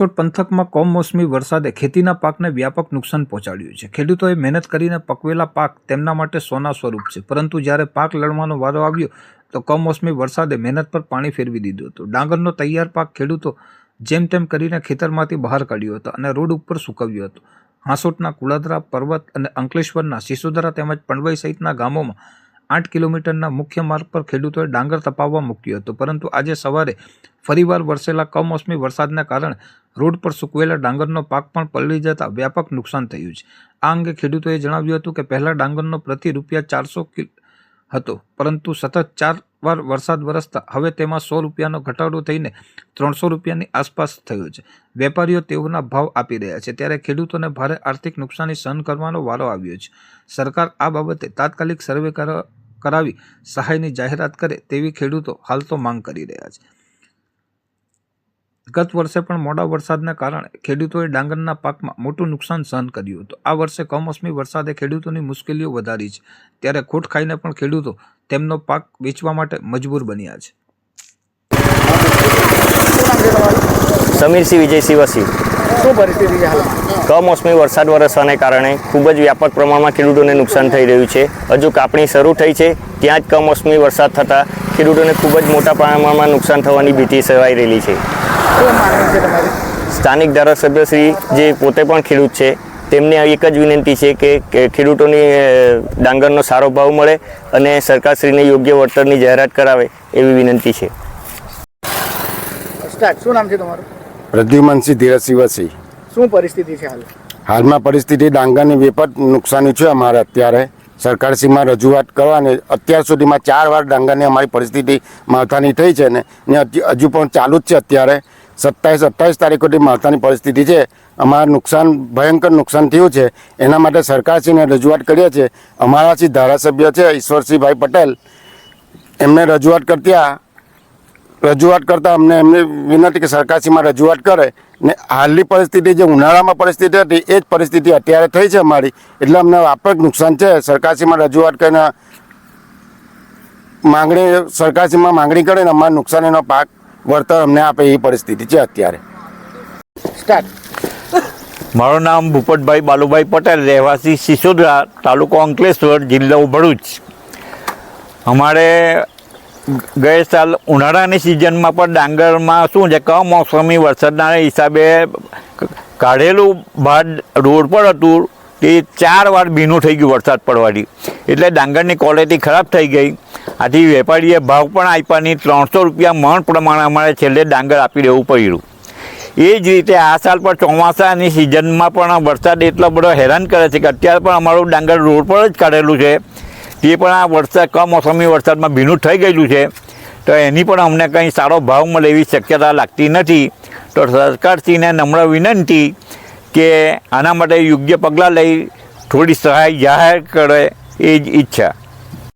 રાજકોટ પંથકમાં કમોસમી વરસાદે ખેતીના પાકને વ્યાપક નુકસાન પહોંચાડ્યું છે. ખેડૂતોએ મહેનત કરીને પકવેલા પાક તેમના માટે સોના સ્વરૂપ છે. પરંતુ જ્યારે પાક લણવાનો વારો આવ્યો, તો કમોસમી વરસાદે મહેનત પર પાણી ફેરવી દીધું હતું. ડાંગરનો તૈયાર પાક ખેડૂતો જેમ તેમ કરીને ખેતરમાંથી બહાર કાઢ્યો હતો અને રોડ ઉપર સૂકવ્યો હતો. હાંસોટના કુળાદરા પર્વત અને અંકલેશ્વરના સિસોદરા તેમજ પંડવાઈ સહિતના ગામોમાં આઠ કિલોમીટરના મુખ્ય માર્ગ પર ખેડૂતોએ ડાંગર તપાવવા મૂક્યો હતો. પરંતુ આજે સવારે ફરીવાર વરસેલા કમોસમી વરસાદના કારણે રોડ પર સૂકવેલા ડાંગરનો પાક પણ પલળી જતા વ્યાપક નુકસાન થયું છે. આ અંગે ખેડૂતોએ જણાવ્યું હતું કે, પહેલાં ડાંગરનો પ્રતિ રૂપિયા ચારસો હતો, પરંતુ સતત ચાર વાર વરસાદ વરસતા હવે તેમાં સો રૂપિયાનો ઘટાડો થઈને ત્રણસો રૂપિયાની આસપાસ થયો છે. વેપારીઓ તેઓના ભાવ આપી રહ્યા છે. ત્યારે ખેડૂતોને ભારે આર્થિક નુકસાની સહન કરવાનો વારો આવ્યો છે. સરકાર આ બાબતે તાત્કાલિક સર્વે કર- કરાવી સહાયની જાહેરાત કરે તેવી ખેડૂતો હાલ તો માંગ કરી રહ્યા છે. ગત વર્ષે પણ મોડા વરસાદના કારણે ખેડૂતોએ ડાંગરના પાકમાં મોટું નુકસાન સહન કર્યું હતું. આ વર્ષે કમોસમી વરસાદે ખેડૂતોની મુશ્કેલીઓ વધારી છે. ત્યારે ખોટ ખાઈને પણ ખેડૂતો તેમનો પાક વેચવા માટે મજબૂર બન્યા છે. સમીરસિંહ, વિજયસિંહ વસી. શું પરિસ્થિતિ છે હાલમાં? કમોસમી વરસાદ વરસવાને કારણે ખૂબ જ વ્યાપક પ્રમાણમાં ખેડૂતોને નુકસાન થઈ રહ્યું છે. હજુ કાપણી શરૂ થઈ છે ત્યાં જ કમોસમી વરસાદ થતાં ખેડૂતોને ખૂબ જ મોટા પ્રમાણમાં નુકસાન થવાની ભીતિ સેવાઈ રહેલી છે. સ્થાનિક ધારાસભ્ય શ્રી ધારાસભ્યશ્રી જે પોતે પણ ખેડૂત છે તેમને એક જ વિનંતી છે કે કે ખેડૂતોની ડાંગરનો સારો ભાવ મળે અને સરકારશ્રીને યોગ્ય વળતરની જાહેરાત કરાવે એવી વિનંતી છે. સ્ટાર્ટ. શું નામ છે તમારું? પ્રદ્યુમનસિંહ ધીરજ વસી શું પરિસ્થિતિ છે હાલ? હાલમાં પરિસ્થિતિ ડાંગરની વેપત નુકસાની છે અમારે અત્યારે. સરકારશ્રીમાં રજૂઆત કરવાની અત્યાર સુધીમાં ચાર વાર ડાંગરની અમારી પરિસ્થિતિ માવઠાની થઈ છે ને ને હજુ પણ ચાલુ જ છે અત્યારે. સત્તાવીસ અઠ્ઠાવીસ તારીખ સુધી માવઠાની પરિસ્થિતિ છે. અમારે નુકસાન, ભયંકર નુકસાન થયું છે. એના માટે સરકારશ્રીને રજૂઆત કરીએ છીએ. અમારા શ્રી ધારાસભ્ય છે ઈશ્વરસિંહભાઈ પટેલ. એમને રજૂઆત કરતા રજૂઆત કરતા અમને એમને વિનંતી કે સરકારશ્રીમાં રજૂઆત કરે ને હાલની પરિસ્થિતિ જે ઉનાળામાં પરિસ્થિતિ હતી એ જ પરિસ્થિતિ અત્યારે થઈ છે અમારી. એટલે અમને વ્યાપક નુકસાન છે. સરકારશ્રીમાં રજૂઆત કરીને માંગણી સરકારશ્રીમાં માંગણી કરીને અમારા નુકસાનીનો પાક વળતર અમને આપે એ પરિસ્થિતિ છે અત્યારે. સ્ટાર્ટ મારું નામ ભૂપતભાઈ બાલુભાઈ પટેલ રહેવાસી સિસોદરા તાલુકો અંકલેશ્વર જિલ્લો ભરૂચ. અમારે ગયે સાલ ઉનાળાની સિઝનમાં પણ ડાંગરમાં શું છે? કમોસમી વરસાદના હિસાબે કાઢેલું ભાત રોડ પર હતું તે ચાર વાર ભીનું થઈ ગયું વરસાદ પડવાથી. એટલે ડાંગરની ક્વોલિટી ખરાબ થઈ ગઈ. આથી વેપારીએ ભાવ પણ આપ્યા નહીં. ત્રણસો રૂપિયા મણ પ્રમાણે અમારે છેલ્લે ડાંગર આપી દેવું પડ્યું. એ જ રીતે આ સાલ પણ ચોમાસાની સિઝનમાં પણ વરસાદ એટલો બધો હેરાન કરે છે કે અત્યારે પણ અમારું ડાંગર રોડ પર જ કાઢેલું છે. તે પણ આ વરસાદ, કમોસમી વરસાદમાં ભીનું થઈ ગયેલું છે. તો એની પણ અમને કંઈ સારો ભાવ મળે એવી શક્યતા લાગતી નથી. તો સરકારશ્રીને નમ્ર વિનંતી કે આના માટે યોગ્ય પગલાં લઈ થોડી સહાય જાહેર કરે એ જ ઈચ્છા.